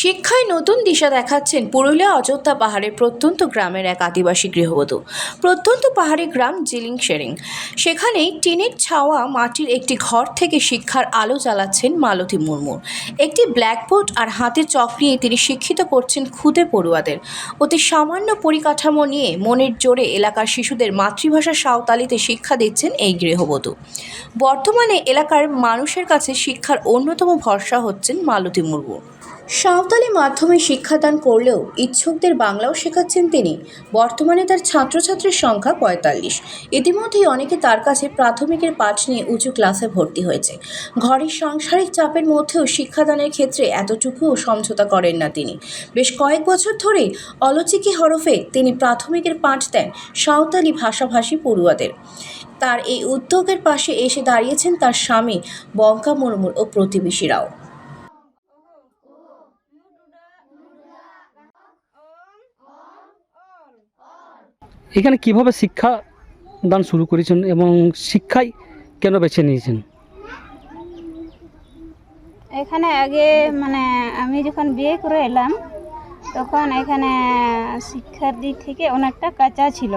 শিক্ষায় নতুন দিশা দেখাচ্ছেন পুরুলিয়া অযোধ্যা পাহাড়ের প্রত্যন্ত গ্রামের এক আদিবাসী গৃহবধূ। প্রত্যন্ত পাহাড়ি গ্রাম জিলিং শেরিং। সেখানেই টিনের ছাওয়া মাটির একটি ঘর থেকে শিক্ষার আলো জ্বালাচ্ছেন মালতী মুর্মুর একটি ব্ল্যাকবোর্ড আর হাতে চক নিয়ে তিনি শিক্ষিত করছেন খুদে পড়ুয়াদের। অতি সামান্য পরিকাঠামো নিয়ে মনের জোরে এলাকার শিশুদের মাতৃভাষা সাঁওতালিতে শিক্ষা দিচ্ছেন এই গৃহবধূ। বর্তমানে এলাকার মানুষের কাছে শিক্ষার অন্যতম ভরসা হচ্ছেন মালতী মুর্মু। সাঁওতালি মাধ্যমে শিক্ষাদান করলেও ইচ্ছুকদের বাংলাও শেখাচ্ছেন তিনি। বর্তমানে তার ছাত্রছাত্রীর সংখ্যা পঁয়তাল্লিশ। ইতিমধ্যেই অনেকে তার কাছে প্রাথমিকের পাঠ নিয়ে উঁচু ক্লাসে ভর্তি হয়েছে। ঘরের সাংসারিক চাপের মধ্যেও শিক্ষাদানের ক্ষেত্রে এতটুকুও সমঝোতা করেন না তিনি। বেশ কয়েক বছর ধরেই অলচিকি হরফে তিনি প্রাথমিকের পাঠ দেন সাঁওতালি ভাষাভাষী পড়ুয়াদের। তার এই উদ্যোগের পাশে এসে দাঁড়িয়েছেন তার স্বামী বঙ্কা মুর্মুর ও প্রতিবেশীরাও। এখানে কীভাবে শিক্ষা দান শুরু করেছেন এবং শিক্ষাই কেন বেছে নিয়েছেন? এখানে আগে মানে আমি যখন বিয়ে করে এলাম, তখন এখানে শিক্ষার দিক থেকে অনেকটা কাঁচা ছিল।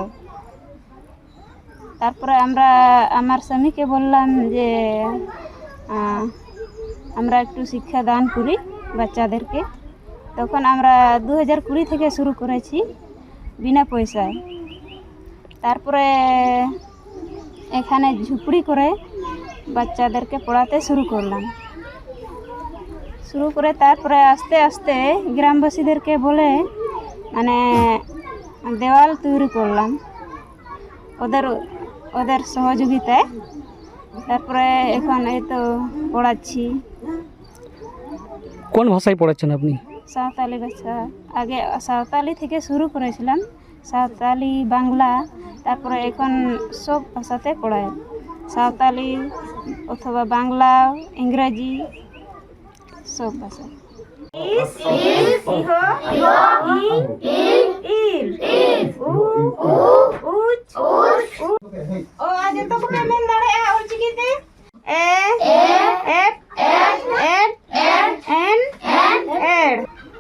তারপরে আমরা, আমার স্বামীকে বললাম যে আমরা একটু শিক্ষা দান করি বাচ্চাদেরকে। তখন আমরা দু হাজার কুড়ি থেকে শুরু করেছি, বিনা পয়সায়। তারপরে এখানে ঝুপড়ি করে বাচ্চাদেরকে পড়াতে শুরু করলাম। শুরু করে তারপরে আস্তে আস্তে গ্রামবাসীদেরকে বলে মানে দেওয়াল তৈরি করলাম। ওদের ওদের সহযোগিতায়। তারপরে এখন এই তো পড়াচ্ছি। কোন ভাষায় পড়াচ্ছেন আপনি? সাঁওতালি ভাষা। আগে সাঁওতালি থেকে শুরু করেছিলাম। সাঁওতালি বাংলা তারপরে এখন সব ভাষাতে পড়ায়। সাঁওতালি অথবা বাংলা ইংরাজি সব ভাষা।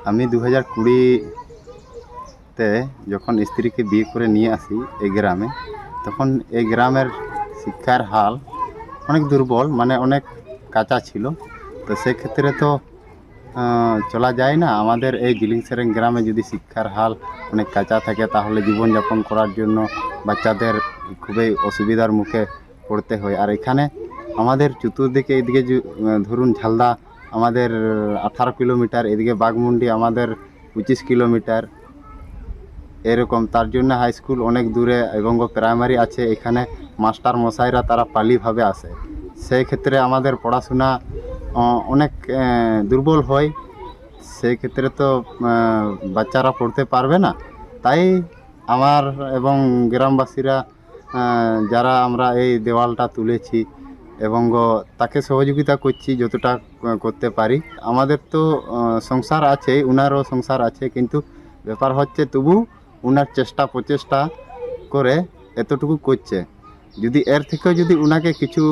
আমি দু হাজার কুড়ি কুড়িতে যখন স্ত্রীকে বিয়ে করে নিয়ে আসি এই গ্রামে, তখন এই গ্রামের শিক্ষার হাল অনেক দুর্বল মানে অনেক কাঁচা ছিল। তো সেক্ষেত্রে তো চলা যায় না। আমাদের এই জিলিং সেরেং গ্রামে যদি শিক্ষার হাল অনেক কাঁচা থাকে, তাহলে জীবনযাপন করার জন্য বাচ্চাদের খুবই অসুবিধার মুখে পড়তে হয়। আর এখানে আমাদের চতুর্দিকে এদিকে ধরুন ঝালদা, আমাদের আঠারো কিলোমিটার, এদিকে বাঘমুন্ডি আমাদের পঁচিশ কিলোমিটার এরকম। তার জন্য হাই স্কুল অনেক দূরে এবং প্রাইমারি আছে। এখানে মাস্টার মশাইরা তারা পালিভাবে আসে। সেই ক্ষেত্রে আমাদের পড়াশোনা অনেক দুর্বল হয়। সেই ক্ষেত্রে তো বাচ্চারা পড়তে পারবে না। তাই আমার এবং গ্রামবাসীরা যারা আমরা এই দেওয়ালটা তুলেছি এবং তাকে সহযোগিতা করছি যতটা করতে পারি। আমাদের তো সংসার আছে, উনারও সংসার আছে, কিন্তু ব্যাপার হচ্ছে তবু উনার চেষ্টা প্রচেষ্টা করে এতটুকু করছে। যদি এর থেকেও যদি ওনাকে কিছু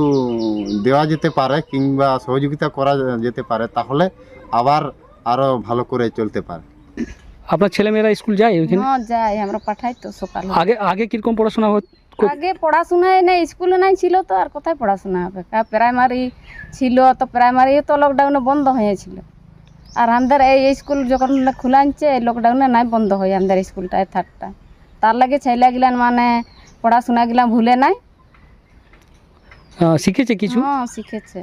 দেওয়া যেতে পারে কিংবা সহযোগিতা করা যেতে পারে তাহলে আবার আরও ভালো করে চলতে পারে। আপনার ছেলেমেয়েরা স্কুল যায় ওইখানে? হ্যাঁ যাই আমরা পাঠাই তো সকালে। আগে আগে কীরকম পড়াশোনা হত- আগে পড়াশোনায় নেই স্কুলে নাই ছিল তো আর কোথায় পড়াশোনা হবে? প্রাইমারি ছিল তো প্রাইমারি তো লকডাউনে বন্ধ হয়েছিল। আর আমাদের এই স্কুল যখন খোলা আনছে লকডাউনে নাই বন্ধ হয় আমাদের স্কুলটা এই থার্ডটা তার লাগে ছেলে গিলান মানে পড়াশোনা গিলা ভুলে নাই। শিখেছে কিছু? হ্যাঁ শিখেছে।